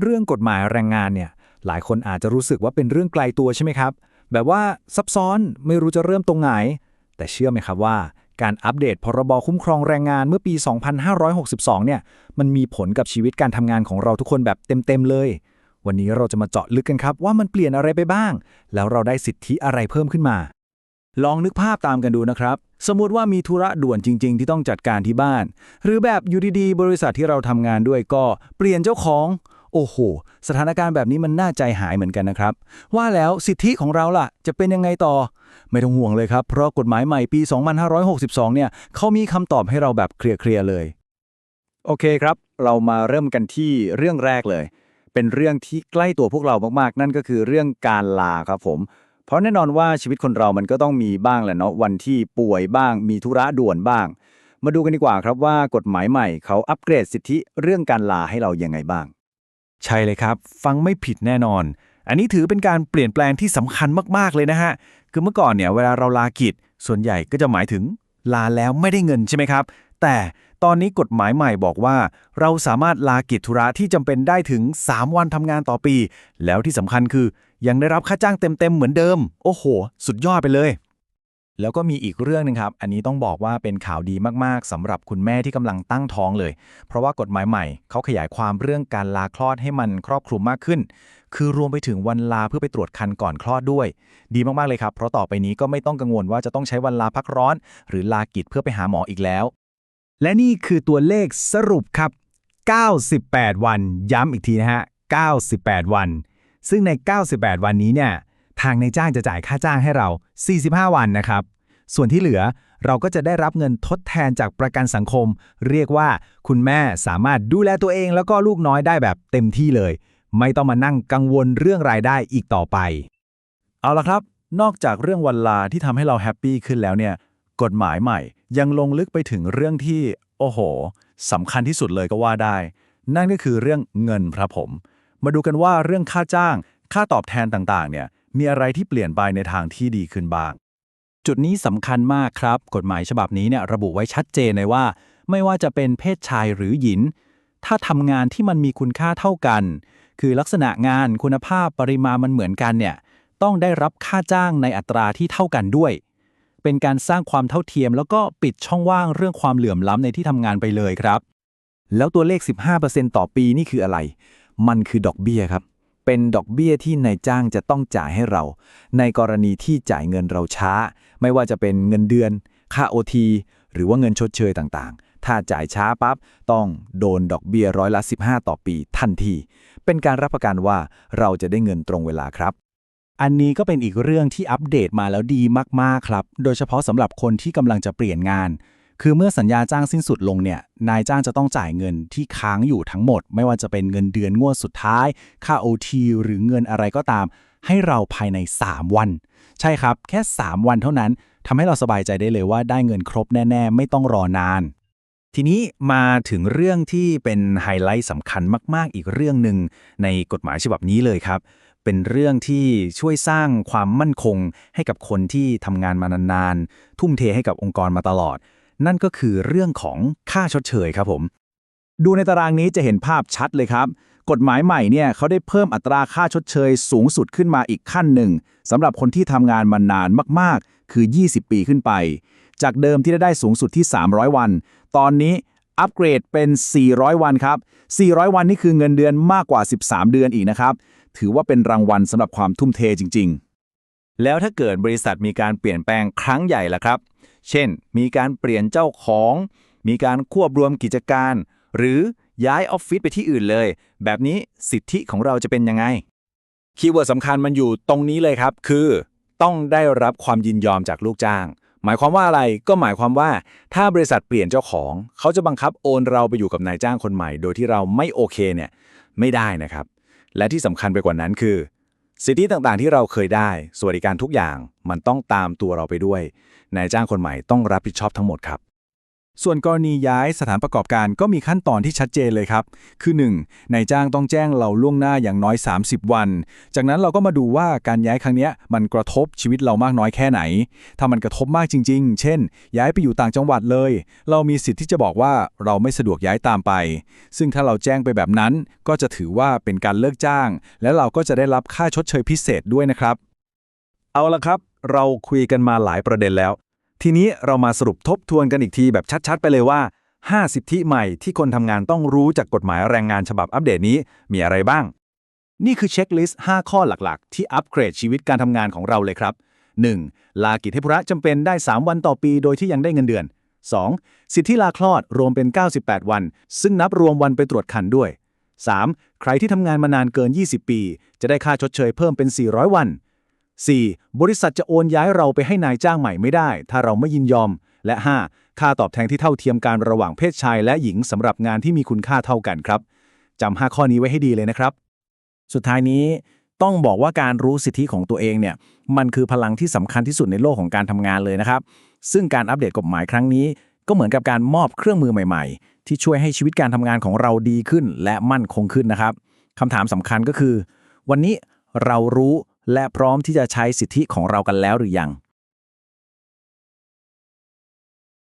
เรื่องกฎหมายแรงงานเนี่ยหลายคนอาจจะรู้สึกว่าเป็นเรื่องไกลตัวใช่ไหมครับ แบบว่าซับซ้อนไม่รู้จะเริ่มตรงไหน แต่เชื่อไหมครับว่า การอัปเดตพรบคุ้มครองแรงงานเมื่อปี 2562 เนี่ยมันมีผลกับชีวิตการทำงานของเราทุกคนแบบเต็มๆเลย วันนี้เราจะมาเจาะลึกกันครับ ว่ามันเปลี่ยนอะไรไปบ้าง แล้วเราได้สิทธิอะไรเพิ่มขึ้นมา ลองนึกภาพตามกันดูนะครับ สมมติว่ามีธุระด่วนจริง ๆ ที่ต้องจัดการที่บ้าน หรือแบบอยู่ดีๆบริษัทที่เราทำงานด้วยก็เปลี่ยนเจ้าของ โอ้โห สถานการณ์แบบนี้มันน่าใจหายเหมือนกันนะครับ ว่าแล้วสิทธิของเราล่ะ จะเป็นยังไงต่อ ไม่ต้องห่วงเลยครับ เพราะกฎหมายใหม่ปี 2562 เนี่ยเขามีคำตอบให้เราแบบเคลียร์ๆเลย โอเคครับ เรามาเริ่มกันที่เรื่องแรกเลย เป็นเรื่องที่ใกล้ตัวพวกเรามากๆ นั่นก็คือเรื่องการลาครับผมเพราะแน่นอนว่าชีวิตคนเรามันก็ต้องมีบ้างแหละเนาะวันที่ป่วยบ้าง มีธุระด่วนบ้าง มาดูกันดีกว่าครับว่ากฎหมายใหม่เขาอัปเกรดสิทธิเรื่องการลาให้เรายังไงบ้าง ใช่เลยครับ ฟังไม่ผิดแน่นอน อันนี้ถือเป็นการเปลี่ยนแปลงที่สำคัญมากๆเลยนะฮะ คือเมื่อก่อนเนี่ยเวลาเราลากิจ ส่วนใหญ่ก็จะหมายถึงลาแล้วไม่ได้เงินใช่ไหมครับ แต่ตอนนี้กฎหมายใหม่บอกว่า เราสามารถลากิจธุระที่จำเป็นได้ถึง 3 วันทำงานต่อปี แล้วที่สำคัญคือยังได้รับค่าจ้างเต็มๆเหมือนเดิม โอ้โห สุดยอดไปเลย แล้วก็มีอีกเรื่องหนึงครับ อันนี้ต้องบอกว่าเป็นข่าวดีมากๆสำหรับคุณแม่ที่กำลังตั้งท้องเลย เพราะว่ากฎหมายใหม่เขาขยายความเรื่องการลาคลอดให้มันครอบคลุมมากขึ้น คือรวมไปถึงวันลาเพื่อไปตรวจคันก่อนคลอดด้วย ดีมากๆเลยครับ เพราะต่อไปนี้ก็ไม่ต้องกังวลว่าจะต้องใช้วันลาพักร้อน หรือลากิจเพื่อไปหาหมออีกแล้ว และนี่คือตัวเลขสรุปครับ 98 วัน ย้ำอีกทีนะฮะ 98 วัน ซึ่งใน 98 วันนี้เนี่ย ทางในจ้างจะจ่ายค่าจ้างให้เรา 45 วันนะครับ ส่วนที่เหลือเราก็จะได้รับเงินทดแทนจากประกันสังคม เรียกว่าคุณแม่สามารถดูแลตัวเองแล้วก็ลูกน้อยได้แบบเต็มที่เลย ไม่ต้องมานั่งกังวลเรื่องรายได้อีกต่อไป เอาละครับ นอกจากเรื่องวันลาที่ทำให้เราแฮปปี้ขึ้นแล้วเนี่ย กฎหมายใหม่ ยังลงลึกไปถึงเรื่องที่ โอ้โหสำคัญที่สุดเลยก็ว่าได้ นั่นก็คือเรื่องเงินครับผม มาดูกันว่าเรื่องค่าจ้าง ค่าตอบแทนต่างๆ เนี่ย มีอะไรที่เปลี่ยนไปในทางที่ดีขึ้นบ้าง จุดนี้สำคัญมากครับ กฎหมายฉบับนี้เนี่ยระบุไว้ชัดเจนเลยว่า ไม่ว่าจะเป็นเพศชายหรือหญิง ถ้าทำงานที่มันมีคุณค่าเท่ากัน คือลักษณะงานคุณภาพปริมาณมันเหมือนกันเนี่ยต้องได้รับค่าจ้างในอัตราที่เท่ากันด้วย เป็นการสร้างความเท่าเทียม แล้วก็ปิดช่องว่างเรื่องความเหลื่อมล้ำในที่ทำงานไปเลยครับ แล้วตัวเลข 15%ต่อปีนี่คืออะไร มันคือดอกเบี้ยครับ เป็นดอกเบี้ยที่นายจ้างจะต้องจ่ายให้เรา ในกรณีที่จ่ายเงินเราช้า ไม่ว่าจะเป็นเงินเดือน ค่าโอทีหรือว่าเงินชดเชยต่างๆ ถ้าจ่ายช้าปั๊บต้องโดนดอกเบี้ยร้อยละ 15 ต่อปีทันที เป็นการรับประกันว่าเราจะได้เงินตรงเวลาครับ อันนี้ก็เป็นอีกเรื่องที่อัปเดตมาแล้วดีมากๆครับ โดยเฉพาะสำหรับคนที่กำลังจะเปลี่ยนงาน คือเมื่อสัญญาจ้างสิ้นสุดลงเนี่ยนายจ้างจะต้องจ่ายเงินที่ค้างอยู่ทั้งหมด ไม่ว่าจะเป็นเงินเดือนงวดสุดท้าย ค่า OT หรือเงินอะไรก็ตาม ให้เราภายใน 3 วัน ใช่ครับ แค่ 3 วันเท่านั้นทำให้เราสบายใจได้เลยว่าได้เงินครบแน่ ๆ ไม่ต้องรอนาน ทีนี้มาถึงเรื่องที่เป็นไฮไลท์สำคัญมาก ๆ อีกเรื่องหนึ่งในกฎหมายฉบับนี้เลยครับเป็นเรื่องที่ช่วยสร้างความมั่นคงให้กับคนที่ทำงานมานานๆ ทุ่มเทให้กับองค์กรมาตลอด นั่นก็คือเรื่องของค่าชดเชยครับผม ดูในตารางนี้จะเห็นภาพชัดเลยครับ กฎหมายใหม่เนี่ยเขาได้เพิ่มอัตราค่าชดเชยสูงสุดขึ้นมาอีกขั้นหนึ่งสำหรับคนที่ทำงานมานานมากๆ คือ 20 ปีขึ้นไป จากเดิมที่ได้ได้สูงสุดที่ 300 วัน ตอนนี้อัปเกรดเป็น 400 วันครับ 400 วันนี่คือเงินเดือนมากกว่า 13 เดือนอีกนะครับ ถือว่าเป็นรางวัลสำหรับความทุ่มเทจริง ๆ แล้วถ้าเกิดบริษัทมีการเปลี่ยนแปลงครั้งใหญ่ล่ะครับ เช่น มีการเปลี่ยนเจ้าของ มีการควบรวมกิจการ หรือย้ายออฟฟิศไปที่อื่นเลย แบบนี้สิทธิของเราจะเป็นยังไง คีย์เวิร์ดสำคัญมันอยู่ตรงนี้เลยครับ คือ ต้องได้รับความยินยอมจากลูกจ้าง หมายความว่าอะไร ก็หมายความว่า ถ้าบริษัทเปลี่ยนเจ้าของ เขาจะบังคับโอนเราไปอยู่กับนายจ้างคนใหม่ โดยที่เราไม่โอเคเนี่ย ไม่ได้นะครับ และที่สำคัญไปกว่านั้นคือ สิทธิต่างๆ ที่เราเคยได้ สวัสดิการทุกอย่างมันต้องตามตัวเราไปด้วยนายจ้างคนใหม่ต้องรับผิดชอบทั้งหมดครับ ส่วนกรณีย้ายสถานประกอบการก็มีขั้นตอนที่ชัดเจนเลยครับ คือ 1. นายจ้างต้องแจ้งเราล่วงหน้าอย่างน้อย 30 วัน จากนั้นเราก็มาดูว่าการย้ายครั้งนี้มันกระทบชีวิตเรามากน้อยแค่ไหน ถ้ามันกระทบมากจริง ๆ เช่น ย้ายไปอยู่ต่างจังหวัดเลย เรามีสิทธิ์ที่จะบอกว่าเราไม่สะดวกย้ายตามไป ซึ่งถ้าเราแจ้งไปแบบนั้น ก็จะถือว่าเป็นการเลิกจ้าง และเราก็จะได้รับค่าชดเชยพิเศษด้วยนะครับ เอาละครับ เราคุยกันมาหลายประเด็นแล้ว ทีนี้เรามาสรุปทบทวนกันอีกทีแบบชัดๆ ไปเลยว่า 5 สิทธิใหม่ที่คนทำงานต้องรู้จากกฎหมายแรงงานฉบับอัปเดตนี้มีอะไรบ้าง นี่คือเช็คลิสต์ 5 ข้อหลักๆ ที่อัปเกรดชีวิตการทำงานของเราเลยครับ 1. ลากิจให้ธุระจำเป็นได้ 3 วันต่อปีโดยที่ยังได้เงินเดือน 2. สิทธิลาคลอดรวมเป็น 98 วัน ซึ่งนับรวมวันไปตรวจคันด้วย 3. ใครที่ทำงานมานานเกิน 20 ปี จะได้ค่าชดเชยเพิ่มเป็น 400 วัน 4. บริษัทจะโอนย้ายเราไปให้นายจ้างใหม่ไม่ได้ ถ้าเราไม่ยินยอม และ 5. ค่าตอบแทนที่เท่าเทียมกันระหว่างเพศชายและหญิงสำหรับงานที่มีคุณค่าเท่ากันครับจำ5ข้อนี้ไว้ให้ดีเลยนะครับ สุดท้ายนี้ต้องบอกว่าการรู้สิทธิของตัวเองเนี่ยมันคือพลังที่สำคัญที่สุดในโลกของการทำงานเลยนะครับ ซึ่งการอัปเดตกฎหมายครั้งนี้ ก็เหมือนกับการมอบเครื่องมือใหม่ๆ ที่ช่วยให้ชีวิตการทำงานของเราดีขึ้น และมั่นคงขึ้นนะครับคำถามสำคัญก็คือ วันนี้เรารู้ และพร้อมที่จะใช้สิทธิของเรากันแล้วหรือยัง